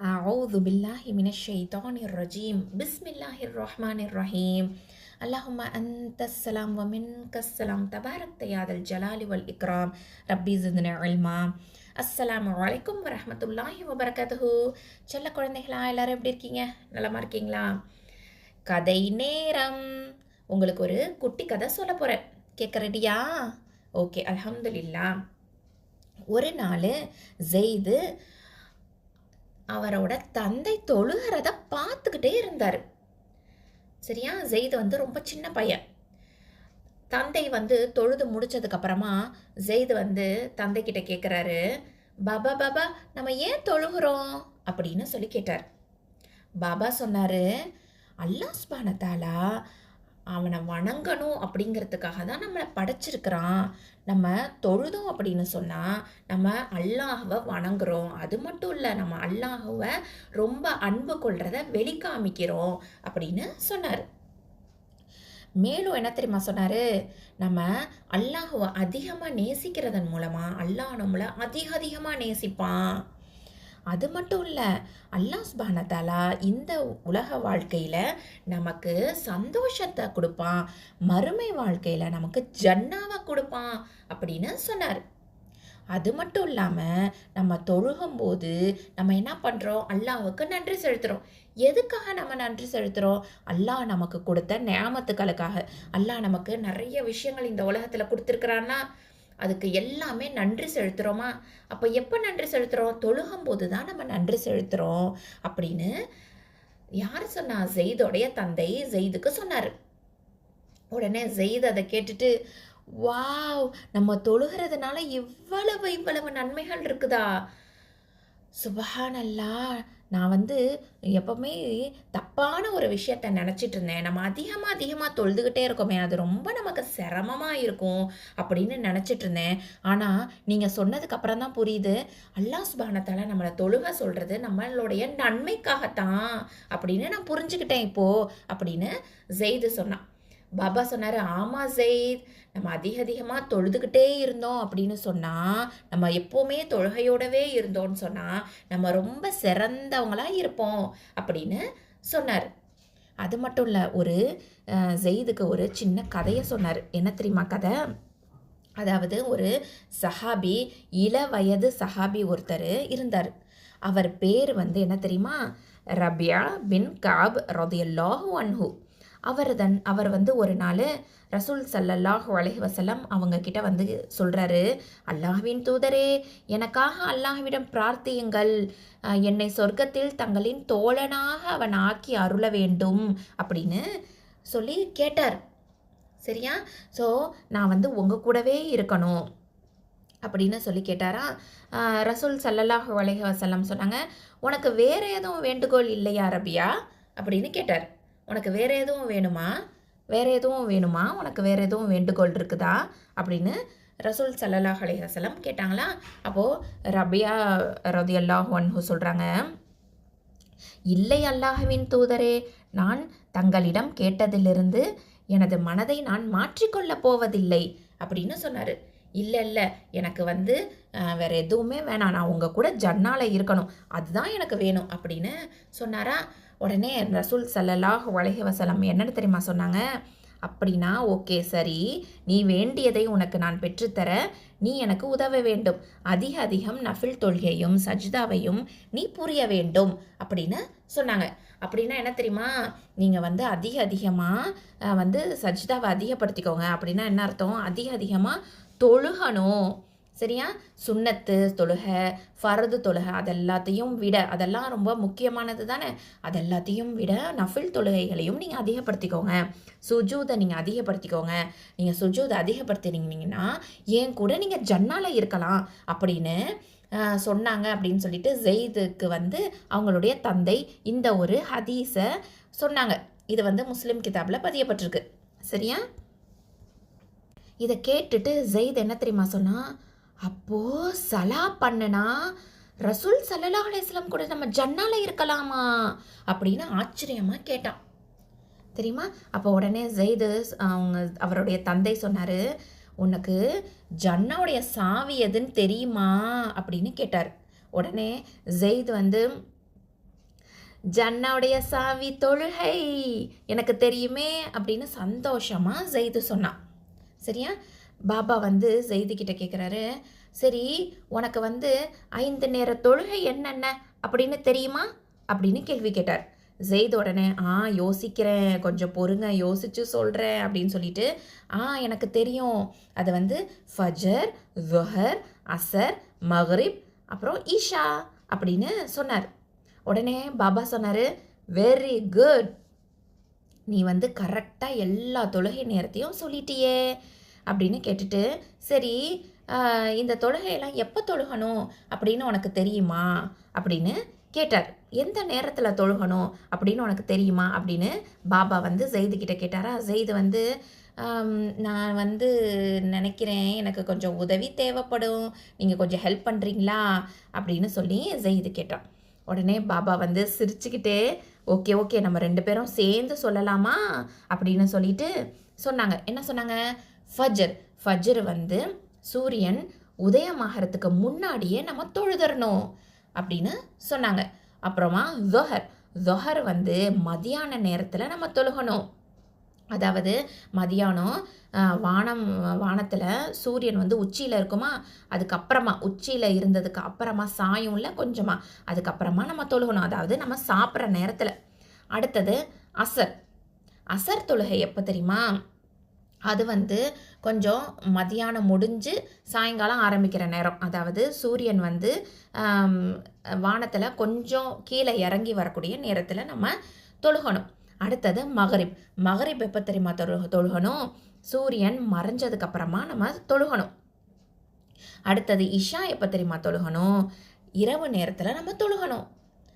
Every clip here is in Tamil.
أعوذ بالله من الشيطان الرجيم بسم الله الرحمن الرحيم اللهم أنت السلام ومنك السلام تبارك يا ذا الجلال والإكرام ربي زدنا علما அஸ்ஸலாமு அலைக்கும் வரஹமத்துல்லாஹி வபரகாத்துஹு செல்ல குழந்தைகளா எல்லாரும் எப்படி இருக்கீங்க நலமா இருக்கீங்களா கதை நேரம் உங்களுக்கு ஒரு குட்டி கதை சொல்ல போகிறேன் கேட்க ரெடியா ஓகே அல்ஹம்துலில்லா ஒரு நாள் ஜெய்து அவரோட தந்தை தொழுகிறத பார்த்துக்கிட்டே இருந்தார். சரியா? ஜெய்து வந்து ரொம்ப சின்ன பையன். தந்தை வந்து தொழுது முடிச்சதுக்கப்புறமா ஜெயித் ஜெய்து வந்து தந்தைக்கிட்ட கேட்குறாரு பாபா பாபா நம்ம ஏன் தொழுகிறோம்? அப்படின்னு சொல்லி கேட்டார். பாபா சொன்னார் அல்லாஸ்பானத்தாலா அவனை வணங்கணும் அப்படிங்கிறதுக்காக தான் நம்மளை படைச்சிருக்கிறான். நம்ம தொழுதோம் அப்படின்னு சொன்னால் நம்ம அல்லாஹவை வணங்குறோம். அது மட்டும் இல்லை நம்ம அல்லாஹுவை ரொம்ப அன்பு கொள்றத வெளிக்காமிக்கிறோம் அப்படின்னு சொன்னார். மேலும் என்ன தெரியுமா சொன்னார்? நம்ம அல்லாஹுவை அதிகமாக நேசிக்கிறதன் மூலமாக அல்லாஹ் நம்மளை அதிக அதிகமாக நேசிப்பான். அது மட்டும் இல்லை அல்லாஹ் சுபானதாலா இந்த உலக வாழ்க்கையில் நமக்கு சந்தோஷத்தை கொடுப்பான். மறுமை வாழ்க்கையில் நமக்கு ஜன்னாவை கொடுப்பான் அப்படின்னு சொன்னார். அது மட்டும் இல்லாமல் நம்ம தொழுகும்போது நம்ம என்ன பண்ணுறோம் அல்லாவுக்கு நன்றி செலுத்துகிறோம் எதுக்காக நம்ம நன்றி செலுத்துகிறோம் அல்லாஹ் நமக்கு கொடுத்த நியாமத்துக்களுக்காக அல்லாஹ் நமக்கு நிறைய விஷயங்கள் இந்த உலகத்தில் கொடுத்துருக்குறான்னா அதுக்கு எல்லாமே நன்றி செலுத்துகிறோமா அப்போ எப்போ நன்றி செலுத்துகிறோம் தொழுகும்போது தான் நம்ம நன்றி செலுத்துகிறோம் அப்படின்னு யார் சொன்னா? ஜெய்தோடைய தந்தை ஜெய்துக்கு சொன்னார். உடனே ஜெயித் அதை கேட்டுட்டு வாவ்! நம்ம தொழுகிறதுனால இவ்வளவு இவ்வளவு நன்மைகள் இருக்குதா? சுபஹானல்லா! நான் வந்து எப்பவுமே தப்பான ஒரு விஷயத்த நினச்சிட்டு இருந்தேன் நம்ம அதிகமாக அதிகமாக தொழுதுகிட்டே இருக்கோமே அது ரொம்ப நமக்கு சிரமமாக இருக்கும் அப்படின்னு நினச்சிட்டு இருந்தேன் ஆனால் நீங்கள் சொன்னதுக்கப்புறம் தான் புரியுது. அல்லா சுபானத்தால் நம்மளை தொழுக சொல்கிறது நம்மளுடைய நன்மைக்காகத்தான் அப்படின்னு நான் புரிஞ்சுக்கிட்டேன் இப்போது அப்படின்னு செய்து சொன்னான். பாபா சொன்னார் ஆமாம் ஜெயித் நம்ம அதிக அதிகமாக தொழுதுகிட்டே இருந்தோம். அப்படின்னு சொன்னால் நம்ம எப்போவுமே தொழுகையோடவே இருந்தோம்னு சொன்னால் நம்ம ரொம்ப சிறந்தவங்களாக இருப்போம் அப்படின்னு சொன்னார். அது மட்டும் இல்லை ஒரு ஜெயிதுக்கு ஒரு சின்ன கதையை சொன்னார். என்ன தெரியுமா கதை? அதாவது ஒரு சஹாபி இள வயது சஹாபி ஒருத்தர் இருந்தார். அவர் பேர் வந்து என்ன தெரியுமா? ரபியா பின் காப் ரதியல்லாஹு அன்ஹூ. அவர் தன் அவர் வந்து ஒரு நாள் ரசூல் சல்லல்லாஹு அலைஹி வசலம் அவங்க கிட்ட வந்து சொல்கிறாரு அல்லாஹ்வின் தூதரே எனக்காக அல்லாஹ்விடம் பிரார்த்தியுங்கள். என்னை சொர்க்கத்தில் தங்களின் தோழனாக அவன் ஆக்கி அருள வேண்டும். அப்படின்னு சொல்லி கேட்டார். சரியா? ஸோ நான் வந்து உங்கள் கூடவே இருக்கணும். அப்படின்னு சொல்லி கேட்டாரா? ரசூல் சல்லல்லாஹு அலைஹி வசலம் சொன்னாங்க உனக்கு வேறு எதுவும் வேண்டுகோள் இல்லையா ரபியா? அப்படின்னு கேட்டார். உனக்கு வேறு எதுவும் வேணுமா? வேற எதுவும் வேணுமா? உனக்கு வேறு எதுவும் வேண்டுகோள் இருக்குதா? அப்படின்னு ரசூல் சல்லல்லாஹு அலைஹி கேட்டாங்களா. அப்போது ரபியா ரதியல்லாஹு அன்ஹு சொல்கிறாங்க இல்லை அல்லாஹவின் தூதரே நான் தங்களிடம் கேட்டதிலிருந்து எனது மனதை நான் மாற்றிக்கொள்ளப் போவதில்லை. அப்படின்னு சொன்னார். இல்லை இல்லை. எனக்கு வந்து வேறு எதுவுமே வேணாம். நான் உங்கள் கூட ஜன்னால இருக்கணும். அதுதான் எனக்கு வேணும் அப்படின்னு சொன்னாரா? உடனே ரசூல் சல்லல்லாஹ் அலைஹி வஸல்லம் என்னன்னு தெரியுமா சொன்னாங்க? அப்படின்னா ஓகே சரி. நீ வேண்டியதை உனக்கு நான் பெற்றுத்தர நீ எனக்கு உதவ வேண்டும். அதிக அதிகம் நஃபில் தொழுகையும் சஜ்தாவையும் நீ புரிய வேண்டும் அப்படின்னு சொன்னாங்க. அப்படின்னா என்ன தெரியுமா? நீங்கள் வந்து அதிக அதிகமாக வந்து சஜ்தாவை அதிகப்படுத்திக்கோங்க. அப்படின்னா என்ன அர்த்தம்? அதிக அதிகமாக தொழுகணும். சரியா? சுண்ணத்து தொழுகை ஃபரது தொழுகை அதெல்லாத்தையும் விட அதெல்லாம் ரொம்ப முக்கியமானது தானே? அதெல்லாத்தையும் விட நஃபில் தொழுகைகளையும் நீங்கள் அதிகப்படுத்திக்கோங்க. சுஜூதை நீங்கள் அதிகப்படுத்திக்கோங்க. நீங்கள் சுஜூதை அதிகப்படுத்தினீங்கன்னா ஏன் கூட நீங்கள் ஜன்னால இருக்கலாம் அப்படின்னு சொன்னாங்க அப்படின்னு சொல்லிட்டு ஜெயிதுக்கு வந்து அவங்களுடைய தந்தை இந்த ஒரு ஹதீஸை சொன்னாங்க. இது வந்து முஸ்லீம் கிதாபில் பதியப்பட்டிருக்கு. சரியா? இதை கேட்டுட்டு ஜெயித் என்ன தெரியுமா சொன்னா அப்போ சலா பண்ணனா ரசூல் சல்லா அலையம் கூட நம்ம ஜன்னால இருக்கலாமா? அப்படின்னு ஆச்சரியமா கேட்டான் தெரியுமா? அப்போ உடனே ஜெயிது அவங்க அவருடைய தந்தை சொன்னார் உனக்கு ஜன்னாவுடைய சாவி எதுன்னு தெரியுமா? அப்படின்னு கேட்டார். உடனே ஜெயித் வந்து ஜன்னாவுடைய சாவி தொழுகை எனக்கு தெரியுமே அப்படின்னு சந்தோஷமா ஜெயிது சொன்னான் சரியா? பாபா வந்து செய்திக்கிட்ட கேட்குறாரு சரி உனக்கு வந்து ஐந்து நேர தொழுகை என்னென்ன? அப்படின்னு தெரியுமா? அப்படின்னு கேள்வி கேட்டார். ஜெயித் உடனே ஆ யோசிக்கிறேன். கொஞ்சம் பொறுங்க யோசிச்சு சொல்கிறேன் அப்படின்னு சொல்லிட்டு ஆ எனக்கு தெரியும். அது வந்து ஃபஜர் ஜொஹர் அசர் மஹரிப் அப்புறம் ஈஷா. அப்படின்னு சொன்னார். உடனே பாபா சொன்னார் வெரி குட் நீ வந்து கரெக்டாக எல்லா தொழுகை நேரத்தையும் சொல்லிட்டியே அப்படின்னு கேட்டுட்டு சரி இந்த தொழுகையெல்லாம் எப்போ தொழுகணும் அப்படின்னு உனக்கு தெரியுமா? அப்படின்னு கேட்டார். எந்த நேரத்தில் தொழுகணும் அப்படின்னு உனக்கு தெரியுமா? அப்படின்னு பாபா வந்து ஜெயிது கிட்ட கேட்டாரா ஜெயிது வந்து நான் வந்து நினைக்கிறேன் எனக்கு கொஞ்சம் உதவி தேவைப்படும். நீங்கள் கொஞ்சம் ஹெல்ப் பண்ணுறீங்களா அப்படின்னு சொல்லி ஜெயிது கேட்டான். உடனே பாபா வந்து சிரிச்சுக்கிட்டே ஓகே ஓகே நம்ம ரெண்டு பேரும் சேர்ந்து சொல்லலாமா? அப்படின்னு சொல்லிட்டு சொன்னாங்க. என்ன சொன்னாங்க? ஃபஜர். ஃபஜர் வந்து சூரியன் உதயமாகறதுக்கு முன்னாடியே நம்ம தொழுதரணும் அப்படின்னு சொன்னாங்க. அப்புறமா ஜொஹர். ஜொஹர் வந்து மதியான நேரத்தில் நம்ம தொழுகணும். அதாவது மதியானம் வானம் வானத்தில் சூரியன் வந்து உச்சியில் இருக்குமா? அதுக்கப்புறமா உச்சியில் இருந்ததுக்கு அப்புறமா சாயும்ல கொஞ்சமாக அதுக்கப்புறமா நம்ம தொழுகணும். அதாவது நம்ம சாப்பிட்ற நேரத்தில். அடுத்தது அசர். அசர் தொழுகை எப்போ தெரியுமா? அது வந்து கொஞ்சம் மதியானம் முடிஞ்சு சாயங்காலம் ஆரம்பிக்கிற நேரம். அதாவது சூரியன் வந்து வானத்தில் கொஞ்சம் கீழே இறங்கி வரக்கூடிய நேரத்தில் நம்ம தொழுகணும். அடுத்தது மகரிப். மகரிப் எப்போ தெரியுமா தொழு தொழுகணும்? சூரியன் மறைஞ்சதுக்கு அப்புறமா நம்ம தொழுகணும். அடுத்தது இஷா எப்போ தெரியுமா தொழுகணும்? இரவு நேரத்தில் நம்ம தொழுகணும்.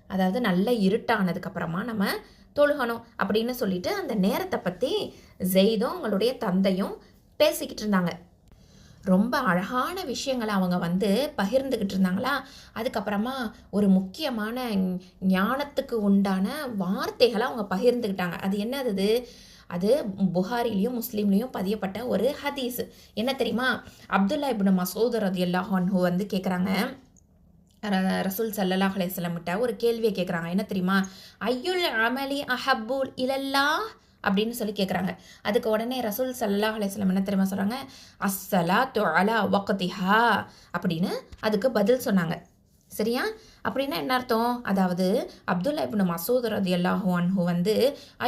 அதாவது நல்ல இருட்டானதுக்கு அப்புறமா நம்ம தொழுகணும் அப்படின்னு சொல்லிட்டு அந்த நேரத்தை பற்றி ஜெய்தும் அவங்களுடைய தந்தையும் பேசிக்கிட்டு இருந்தாங்க. ரொம்ப அழகான விஷயங்களை அவங்க வந்து பகிர்ந்துக்கிட்டு இருந்தாங்களா? அதுக்கப்புறமா ஒரு முக்கியமான ஞானத்துக்கு உண்டான வார்த்தைகளை அவங்க பகிர்ந்துக்கிட்டாங்க அது என்னது அது? புகாரிலையும் முஸ்லீம்லேயும் பதியப்பட்ட ஒரு ஹதீஸ். என்ன தெரியுமா? அப்துல்லா இப்னு மசூத் ரதியல்லாஹு அன்ஹு வந்து கேட்குறாங்க ர- ரசூல் சல்லல்லாஹ் அலைஹிஸ்ஸலாம்கிட்ட ஒரு கேள்வியை கேட்குறாங்க என்ன தெரியுமா? ஐயுல் அமலி அஹபுல் இலல்லா அப்படின்னு சொல்லி கேட்குறாங்க அதுக்கு உடனே ரசூல் சல்லா அலையம் என்ன தெரியுமா சொல்கிறாங்க அஸ்ஸலா அலா வக்திஹா அப்படின்னு அதுக்கு பதில் சொன்னாங்க. சரியா? அப்படின்னா என்ன அர்த்தம்? அதாவது அப்துல்லா இப்னு மசூத் ரதியல்லாஹு அன்ஹு வந்து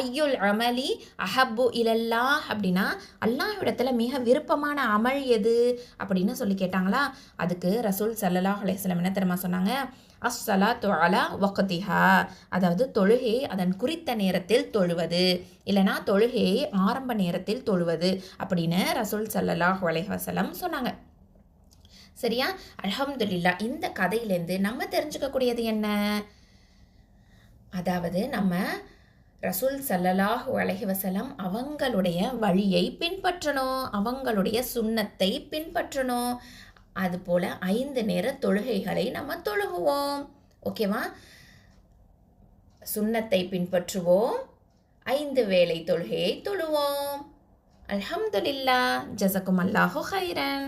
ஐயுல் அமலி அஹப்பு இலல்லா அப்படின்னா அல்லாஹ்விடத்தில் மிக விருப்பமான அமல் எது? அப்படின்னு சொல்லி கேட்டாங்களா? அதுக்கு ரசூல் சல்லல்லாஹ் அலையம் என்ன தெரியுமா சொன்னாங்க? அஸ்ஸலா அலா ஒக்கதிஹா அதாவது தொழுகை அதன் குறித்த நேரத்தில் தொழுவது இல்லைனா தொழுகையை ஆரம்ப நேரத்தில் தொழுவது அப்படின்னு ரசூல் சல்லல்லாஹ் அலைஹி சொன்னாங்க. சரியா? அலமதுல்லா இந்த கதையிலேருந்து நம்ம தெரிஞ்சுக்கக்கூடியது என்ன? அதாவது நம்ம ரசூல் சல்லலாஹ் அலைஹி அவங்களுடைய வழியை பின்பற்றணும் அவங்களுடைய சுண்ணத்தை பின்பற்றணும். அதுபோல் ஐந்து நேர தொழுகைகளை நம்ம தொழுகுவோம். ஓகேவா? சுண்ணத்தை பின்பற்றுவோம் ஐந்து வேளை தொழுகையை தொழுவோம். அல்ஹம்துலில்லா ஜசக்கும் அல்லாஹு ஹைரன்